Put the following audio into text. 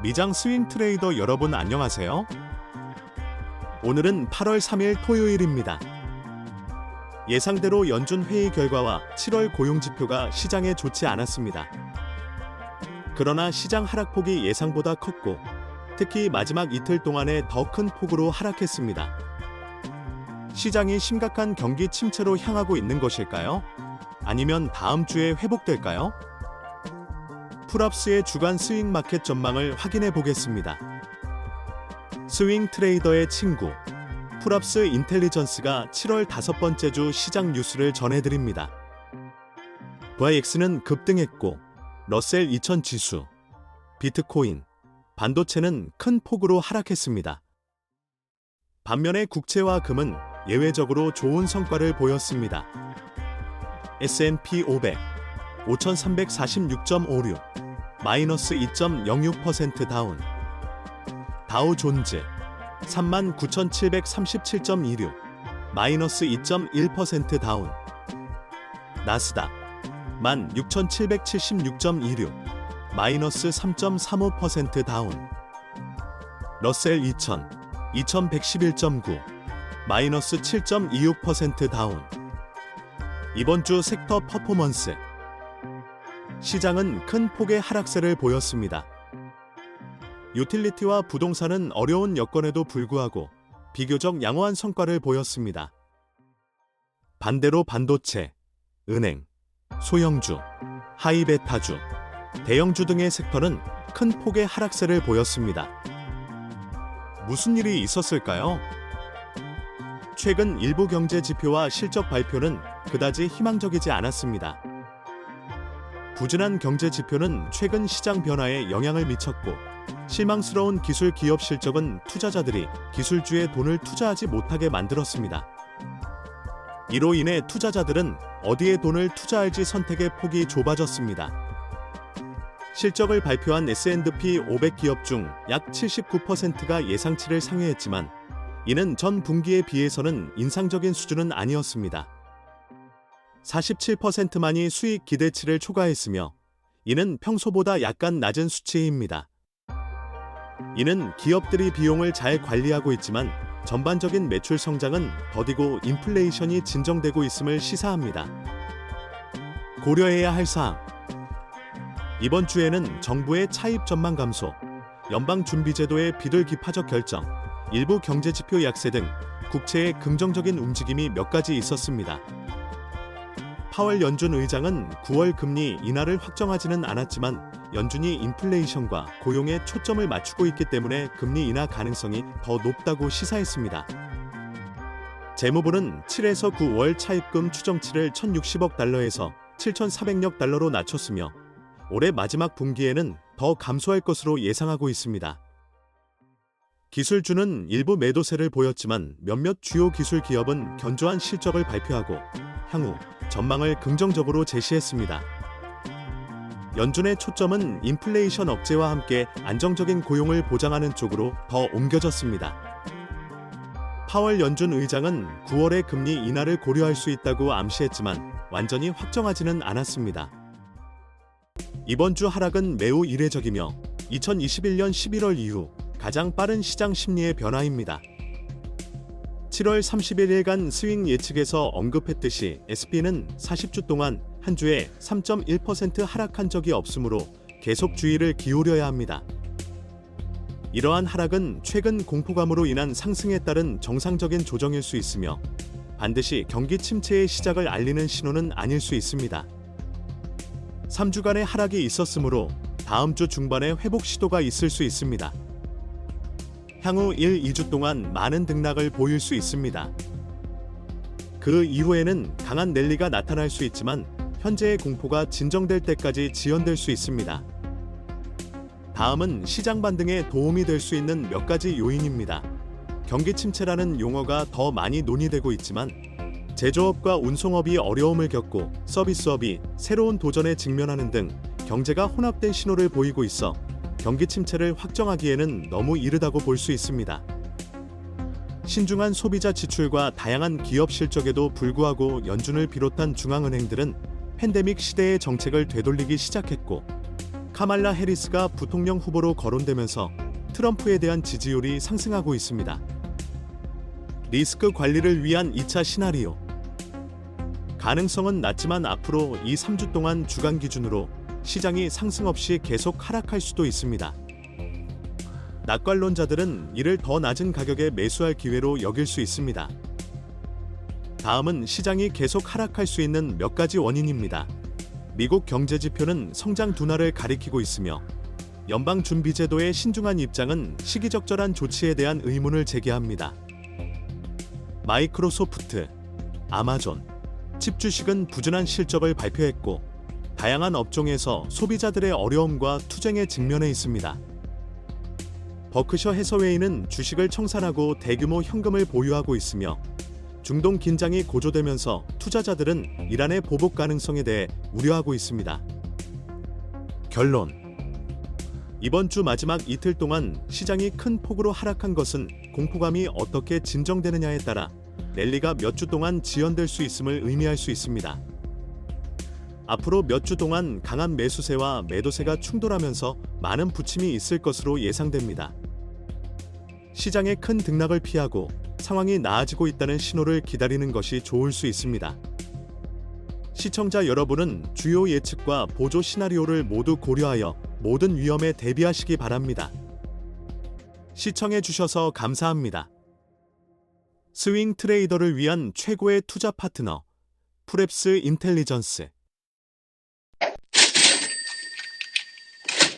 미장 스윙 트레이더 여러분 안녕하세요. 오늘은 8월 3일 토요일입니다. 예상대로 연준 회의 결과와 7월 고용 지표가 시장에 좋지 않았습니다. 그러나 시장 하락폭이 예상보다 컸고 특히 마지막 이틀 동안에 더 큰 폭으로 하락했습니다. 시장이 심각한 경기 침체로 향하고 있는 것일까요? 아니면 다음 주에 회복될까요? 풀업스의 주간 스윙 마켓 전망을 확인해 보겠습니다. 스윙 트레이더의 친구 풀업스 인텔리전스가 7월 다섯 번째 주 시장 뉴스를 전해드립니다. VX는 급등했고 러셀 2000 지수, 비트코인, 반도체는 큰 폭으로 하락했습니다. 반면에 국채와 금은 예외적으로 좋은 성과를 보였습니다. S&P 500 5346.56 마이너스 2.06% 다운. 다우 존즈 39,737.26 마이너스 2.1% 다운. 나스닥 16,776.26 마이너스 3.35% 다운. 러셀 2000 2111.9 마이너스 7.26% 다운. 이번 주 섹터 퍼포먼스 시장은 큰 폭의 하락세를 보였습니다. 유틸리티와 부동산은 어려운 여건에도 불구하고 비교적 양호한 성과를 보였습니다. 반대로 반도체, 은행, 소형주, 하이베타주, 대형주 등의 섹터는 큰 폭의 하락세를 보였습니다. 무슨 일이 있었을까요? 최근 일부 경제 지표와 실적 발표는 그다지 희망적이지 않았습니다. 부진한 경제 지표는 최근 시장 변화에 영향을 미쳤고 실망스러운 기술 기업 실적은 투자자들이 기술주에 돈을 투자하지 못하게 만들었습니다. 이로 인해 투자자들은 어디에 돈을 투자할지 선택의 폭이 좁아졌습니다. 실적을 발표한 S&P 500 기업 중 약 79%가 예상치를 상회했지만 이는 전 분기에 비해서는 인상적인 수준은 아니었습니다. 47%만이 수익 기대치를 초과했으며 이는 평소보다 약간 낮은 수치입니다. 이는 기업들이 비용을 잘 관리하고 있지만 전반적인 매출 성장은 더디고 인플레이션이 진정되고 있음을 시사합니다. 고려해야 할 사항 이번 주에는 정부의 차입 전망 감소, 연방준비제도의 비둘기파적 결정, 일부 경제지표 약세 등 국채의 긍정적인 움직임이 몇 가지 있었습니다. 파월 연준 의장은 9월 금리 인하를 확정하지는 않았지만 연준이 인플레이션과 고용에 초점을 맞추고 있기 때문에 금리 인하 가능성이 더 높다고 시사했습니다. 재무부는 7에서 9월 차입금 추정치를 1,060억 달러에서 7,400억 달러로 낮췄으며 올해 마지막 분기에는 더 감소할 것으로 예상하고 있습니다. 기술주는 일부 매도세를 보였지만 몇몇 주요 기술 기업은 견조한 실적을 발표하고 향후 전망을 긍정적으로 제시했습니다. 연준의 초점은 인플레이션 억제와 함께 안정적인 고용을 보장하는 쪽으로 더 옮겨졌습니다. 파월 연준 의장은 9월에 금리 인하를 고려할 수 있다고 암시했지만 완전히 확정하지는 않았습니다. 이번 주 하락은 매우 이례적이며 2021년 11월 이후 가장 빠른 시장 심리의 변화입니다. 7월 31일간 스윙 예측에서 언급했듯이 SP는 40주 동안 한 주에 3.1% 하락한 적이 없으므로 계속 주의를 기울여야 합니다. 이러한 하락은 최근 공포감으로 인한 상승에 따른 정상적인 조정일 수 있으며 반드시 경기 침체의 시작을 알리는 신호는 아닐 수 있습니다. 3주간의 하락이 있었으므로 다음 주 중반에 회복 시도가 있을 수 있습니다. 향후 1, 2주 동안 많은 등락을 보일 수 있습니다. 그 이후에는 강한 랠리가 나타날 수 있지만 현재의 공포가 진정될 때까지 지연될 수 있습니다. 다음은 시장 반등에 도움이 될 수 있는 몇 가지 요인입니다. 경기 침체라는 용어가 더 많이 논의되고 있지만 제조업과 운송업이 어려움을 겪고 서비스업이 새로운 도전에 직면하는 등 경제가 혼합된 신호를 보이고 있어 경기 침체를 확정하기에는 너무 이르다고 볼 수 있습니다. 신중한 소비자 지출과 다양한 기업 실적에도 불구하고 연준을 비롯한 중앙은행들은 팬데믹 시대의 정책을 되돌리기 시작했고 카말라 해리스가 부통령 후보로 거론되면서 트럼프에 대한 지지율이 상승하고 있습니다. 리스크 관리를 위한 2차 시나리오. 가능성은 낮지만 앞으로 이 3주 동안 주간 기준으로 시장이 상승 없이 계속 하락할 수도 있습니다. 낙관론자들은 이를 더 낮은 가격에 매수할 기회로 여길 수 있습니다. 다음은 시장이 계속 하락할 수 있는 몇 가지 원인입니다. 미국 경제 지표는 성장 둔화를 가리키고 있으며 연방 준비제도의 신중한 입장은 시기적절한 조치에 대한 의문을 제기합니다. 마이크로소프트, 아마존, 칩 주식은 부진한 실적을 발표했고 다양한 업종에서 소비자들의 어려움과 투쟁에 직면해 있습니다. 버크셔 해서웨이는 주식을 청산하고 대규모 현금을 보유하고 있으며 중동 긴장이 고조되면서 투자자들은 이란의 보복 가능성에 대해 우려하고 있습니다. 결론 이번 주 마지막 이틀 동안 시장이 큰 폭으로 하락한 것은 공포감이 어떻게 진정되느냐에 따라 랠리가 몇 주 동안 지연될 수 있음을 의미할 수 있습니다. 앞으로 몇 주 동안 강한 매수세와 매도세가 충돌하면서 많은 부침이 있을 것으로 예상됩니다. 시장의 큰 등락을 피하고 상황이 나아지고 있다는 신호를 기다리는 것이 좋을 수 있습니다. 시청자 여러분은 주요 예측과 보조 시나리오를 모두 고려하여 모든 위험에 대비하시기 바랍니다. 시청해 주셔서 감사합니다. 스윙 트레이더를 위한 최고의 투자 파트너 프랩스 인텔리전스